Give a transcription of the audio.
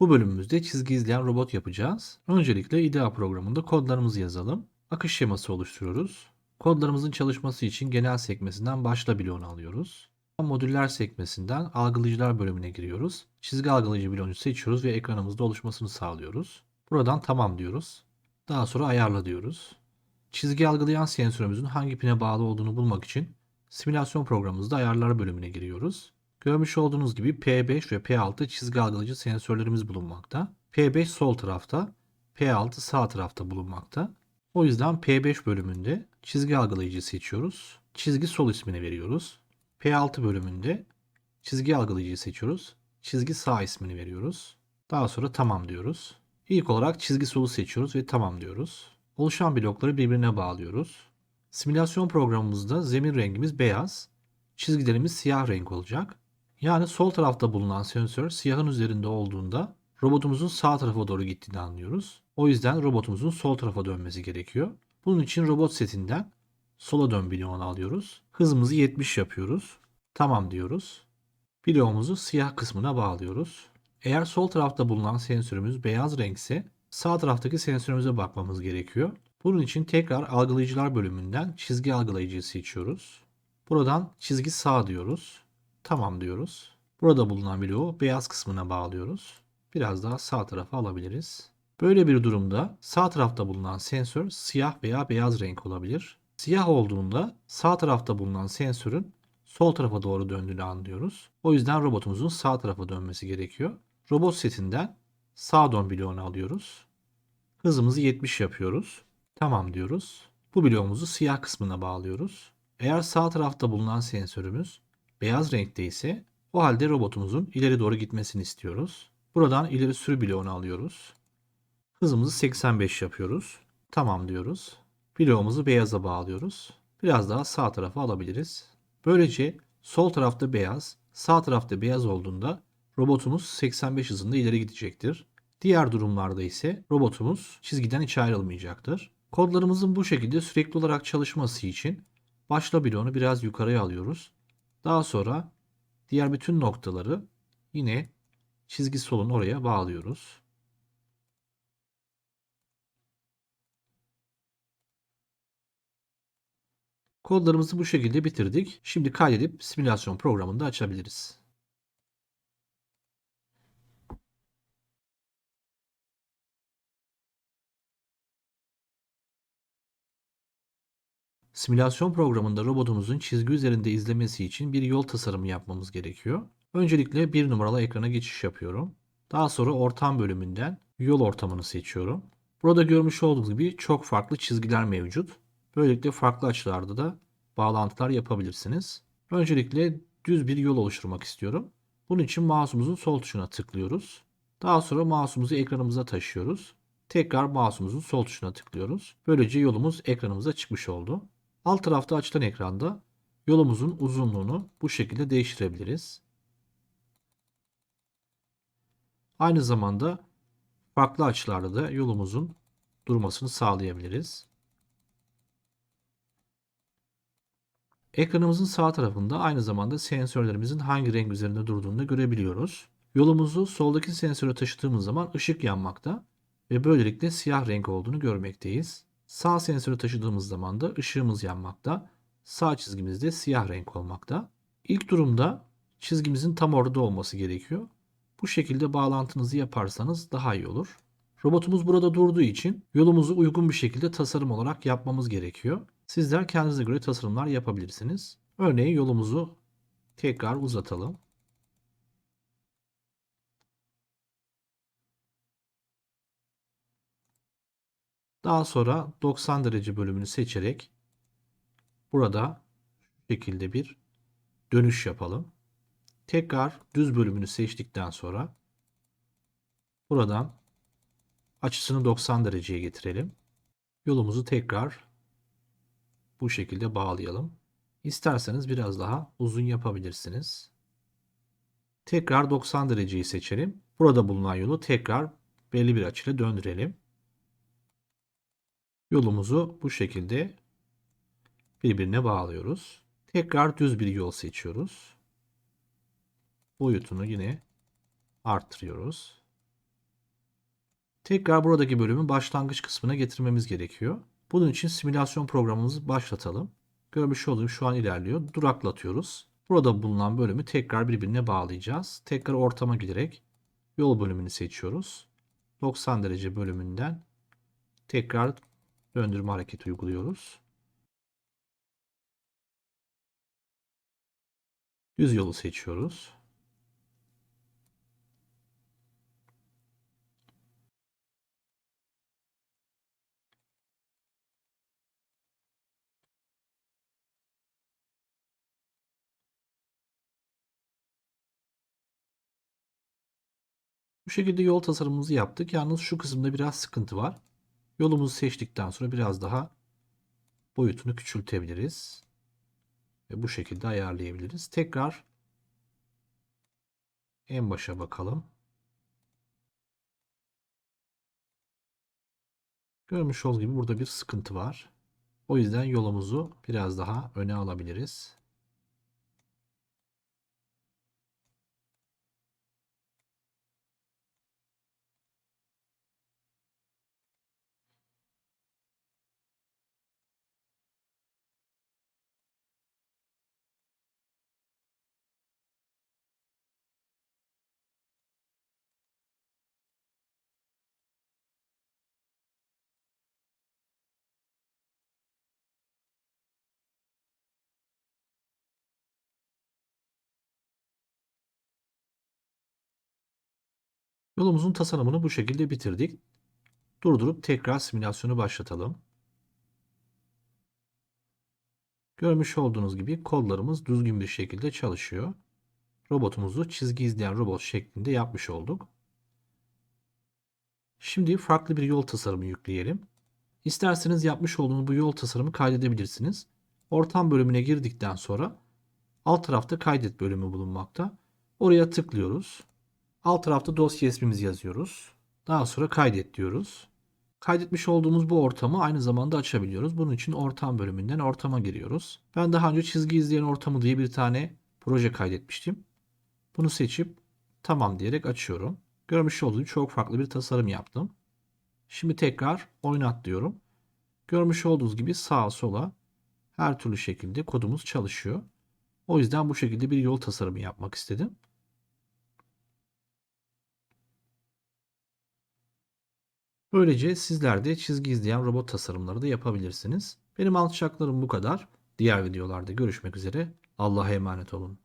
Bu bölümümüzde çizgi izleyen robot yapacağız. Öncelikle IDEA programında kodlarımızı yazalım. Akış şeması oluşturuyoruz. Kodlarımızın çalışması için genel sekmesinden başla bloğunu alıyoruz. Modüller sekmesinden algılayıcılar bölümüne giriyoruz. Çizgi algılayıcı bloğunu seçiyoruz ve ekranımızda oluşmasını sağlıyoruz. Buradan tamam diyoruz. Daha sonra ayarla diyoruz. Çizgi algılayan sensörümüzün hangi pine bağlı olduğunu bulmak için simülasyon programımızda ayarlar bölümüne giriyoruz. Görmüş olduğunuz gibi P5 ve P6 çizgi algılayıcı sensörlerimiz bulunmakta. P5 sol tarafta, P6 sağ tarafta bulunmakta. O yüzden P5 bölümünde çizgi algılayıcı seçiyoruz. Çizgi sol ismini veriyoruz. P6 bölümünde çizgi algılayıcıyı seçiyoruz. Çizgi sağ ismini veriyoruz. Daha sonra tamam diyoruz. İlk olarak çizgi solu seçiyoruz ve tamam diyoruz. Oluşan blokları birbirine bağlıyoruz. Simülasyon programımızda zemin rengimiz beyaz, çizgilerimiz siyah renk olacak. Yani sol tarafta bulunan sensör siyahın üzerinde olduğunda robotumuzun sağ tarafa doğru gittiğini anlıyoruz. O yüzden robotumuzun sol tarafa dönmesi gerekiyor. Bunun için robot setinden sola dön bloğunu alıyoruz. Hızımızı 70 yapıyoruz. Tamam diyoruz. Bloğumuzu siyah kısmına bağlıyoruz. Eğer sol tarafta bulunan sensörümüz beyaz renkse sağ taraftaki sensörümüze bakmamız gerekiyor. Bunun için tekrar algılayıcılar bölümünden çizgi algılayıcıyı seçiyoruz. Buradan çizgi sağ diyoruz. Tamam diyoruz. Burada bulunan bloğu beyaz kısmına bağlıyoruz. Biraz daha sağ tarafa alabiliriz. Böyle bir durumda sağ tarafta bulunan sensör siyah veya beyaz renk olabilir. Siyah olduğunda sağ tarafta bulunan sensörün sol tarafa doğru döndüğünü anlıyoruz. O yüzden robotumuzun sağ tarafa dönmesi gerekiyor. Robot setinden sağ dön bloğunu alıyoruz. Hızımızı 70 yapıyoruz. Tamam diyoruz. Bu bloğumuzu siyah kısmına bağlıyoruz. Eğer sağ tarafta bulunan sensörümüz beyaz renkte ise o halde robotumuzun ileri doğru gitmesini istiyoruz. Buradan ileri sürü bloğunu alıyoruz. Hızımızı 85 yapıyoruz. Tamam diyoruz. Bloğumuzu beyaza bağlıyoruz. Biraz daha sağ tarafa alabiliriz. Böylece sol tarafta beyaz, sağ tarafta beyaz olduğunda robotumuz 85 hızında ileri gidecektir. Diğer durumlarda ise robotumuz çizgiden hiç ayrılmayacaktır. Kodlarımızın bu şekilde sürekli olarak çalışması için başla bloğunu biraz yukarıya alıyoruz. Daha sonra diğer bütün noktaları yine çizgi solun oraya bağlıyoruz. Kodlarımızı bu şekilde bitirdik. Şimdi kaydedip simülasyon programını da açabiliriz. Simülasyon programında robotumuzun çizgi üzerinde izlemesi için bir yol tasarımı yapmamız gerekiyor. Öncelikle bir numaralı ekrana geçiş yapıyorum. Daha sonra ortam bölümünden yol ortamını seçiyorum. Burada görmüş olduğunuz gibi çok farklı çizgiler mevcut. Böylelikle farklı açılarda da bağlantılar yapabilirsiniz. Öncelikle düz bir yol oluşturmak istiyorum. Bunun için mouse'umuzun sol tuşuna tıklıyoruz. Daha sonra mouse'umuzu ekranımıza taşıyoruz. Tekrar mouse'umuzun sol tuşuna tıklıyoruz. Böylece yolumuz ekranımıza çıkmış oldu. Alt tarafta açılan ekranda yolumuzun uzunluğunu bu şekilde değiştirebiliriz. Aynı zamanda farklı açılarda da yolumuzun durmasını sağlayabiliriz. Ekranımızın sağ tarafında aynı zamanda sensörlerimizin hangi renk üzerinde durduğunu da görebiliyoruz. Yolumuzu soldaki sensöre taşıdığımız zaman ışık yanmakta ve böylelikle siyah renk olduğunu görmekteyiz. Sağ sensörü taşıdığımız zaman da ışığımız yanmakta. Sağ çizgimizde siyah renk olmakta. İlk durumda çizgimizin tam ortada olması gerekiyor. Bu şekilde bağlantınızı yaparsanız daha iyi olur. Robotumuz burada durduğu için yolumuzu uygun bir şekilde tasarım olarak yapmamız gerekiyor. Sizler kendinize göre tasarımlar yapabilirsiniz. Örneğin yolumuzu tekrar uzatalım. Daha sonra 90 derece bölümünü seçerek burada şu şekilde bir dönüş yapalım. Tekrar düz bölümünü seçtikten sonra buradan açısını 90 dereceye getirelim. Yolumuzu tekrar bu şekilde bağlayalım. İsterseniz biraz daha uzun yapabilirsiniz. Tekrar 90 dereceyi seçelim. Burada bulunan yolu tekrar belli bir açıyla döndürelim. Yolumuzu bu şekilde birbirine bağlıyoruz. Tekrar düz bir yol seçiyoruz. Boyutunu yine arttırıyoruz. Tekrar buradaki bölümü başlangıç kısmına getirmemiz gerekiyor. Bunun için simülasyon programımızı başlatalım. Görmüş olduğunuz şu an ilerliyor. Duraklatıyoruz. Burada bulunan bölümü tekrar birbirine bağlayacağız. Tekrar ortama giderek yol bölümünü seçiyoruz. 90 derece bölümünden tekrar döndürme hareketi uyguluyoruz. Düz yolu seçiyoruz. Bu şekilde yol tasarımımızı yaptık. Yalnız şu kısımda biraz sıkıntı var. Yolumuzu seçtikten sonra biraz daha boyutunu küçültebiliriz. Ve bu şekilde ayarlayabiliriz. Tekrar en başa bakalım. Görmüş olduğunuz gibi burada bir sıkıntı var. O yüzden yolumuzu biraz daha öne alabiliriz. Yolumuzun tasarımını bu şekilde bitirdik. Durdurup tekrar simülasyonu başlatalım. Görmüş olduğunuz gibi kodlarımız düzgün bir şekilde çalışıyor. Robotumuzu çizgi izleyen robot şeklinde yapmış olduk. Şimdi farklı bir yol tasarımı yükleyelim. İsterseniz yapmış olduğunuz bu yol tasarımı kaydedebilirsiniz. Ortam bölümüne girdikten sonra alt tarafta kaydet bölümü bulunmakta. Oraya tıklıyoruz. Alt tarafta dosya ismimizi yazıyoruz. Daha sonra kaydet diyoruz. Kaydetmiş olduğumuz bu ortamı aynı zamanda açabiliyoruz. Bunun için ortam bölümünden ortama giriyoruz. Ben daha önce çizgi izleyen ortamı diye bir tane proje kaydetmiştim. Bunu seçip tamam diyerek açıyorum. Görmüş olduğunuz çok farklı bir tasarım yaptım. Şimdi tekrar oynat diyorum. Görmüş olduğunuz gibi sağa sola her türlü şekilde kodumuz çalışıyor. O yüzden bu şekilde bir yol tasarımı yapmak istedim. Böylece sizler de çizgi izleyen robot tasarımları da yapabilirsiniz. Benim anlatacaklarım bu kadar. Diğer videolarda görüşmek üzere. Allah'a emanet olun.